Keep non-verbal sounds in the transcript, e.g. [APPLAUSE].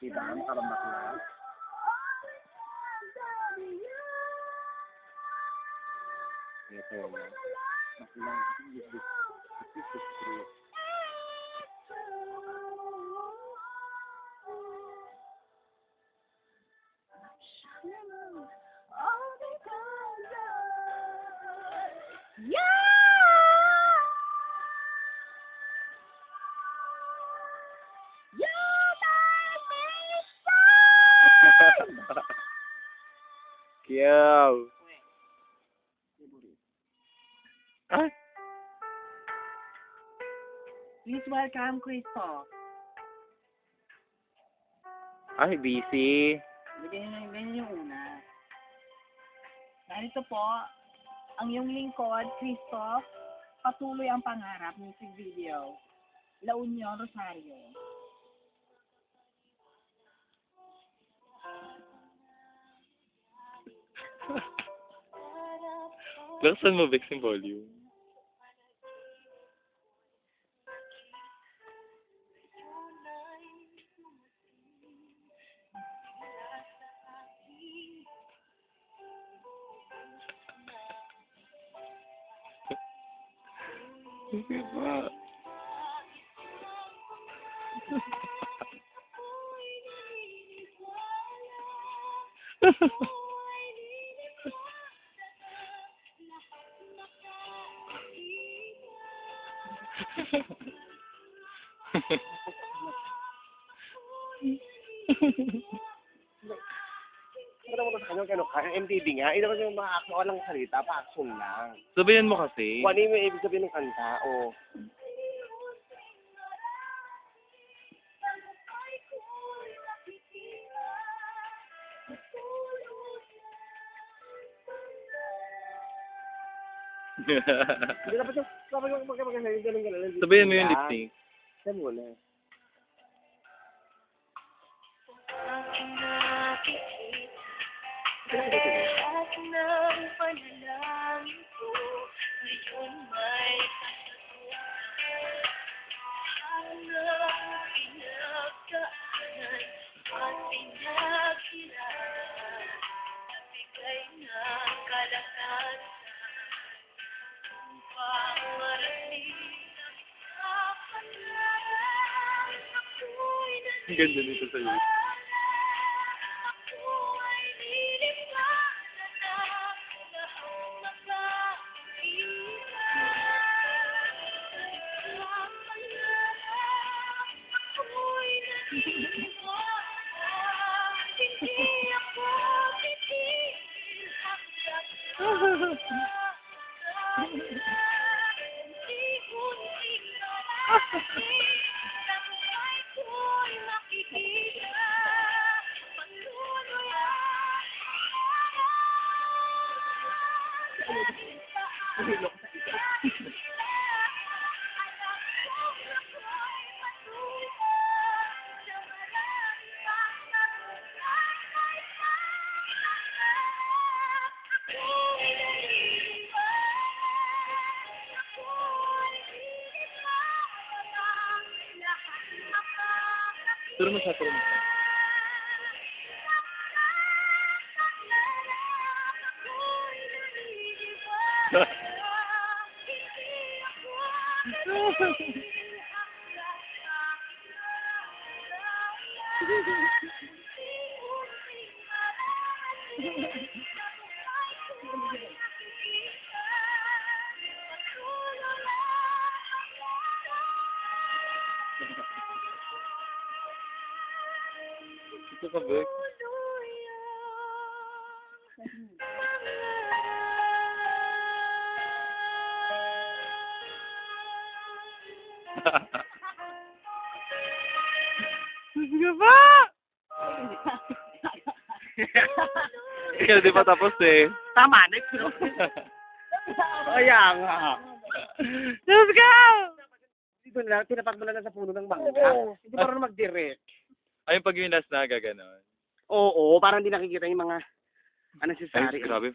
sidang kalau Yeah! [LAUGHS] Kiyaw. Ay, Please welcome Christoph. ay, busy. Ganyan, ganyan yung una. Narito po, ang iyong lingkod, Christoph, patuloy ang pangarap, music video. La Union, Rosario. Laksan mo, Bex, yung volume. Sige [LAUGHS] pa. Ano mo sa kanya, kano ka? MTV nga. Ito kasi yung mga action ka lang salita, pa-action lang. Sabihin mo kasi. Kung ano yung ibig sabihin ng kanta, o. [LAUGHS] Hindi dapat yung, dapat yung magkamagasay, yung ganun ganun. Sabihin mo yung lip sync. Ng panalangin ko ngayon may katotohanan. Hanap Ang ganda nito sa iyo. ako ay Turo mo siya, turo mo siya. Ito ka, Bex. Sige pa! Ikaw, di pa tapos eh. Tama, next no? Kaya nga. Let's go! Dito na, tinapak mo na lang sa puno ng bangka. Hindi pa rin mag-direct. Ayun pag yung last na gaganon. Oo, parang hindi nakikita yung mga ano si Ay, Sari. grabe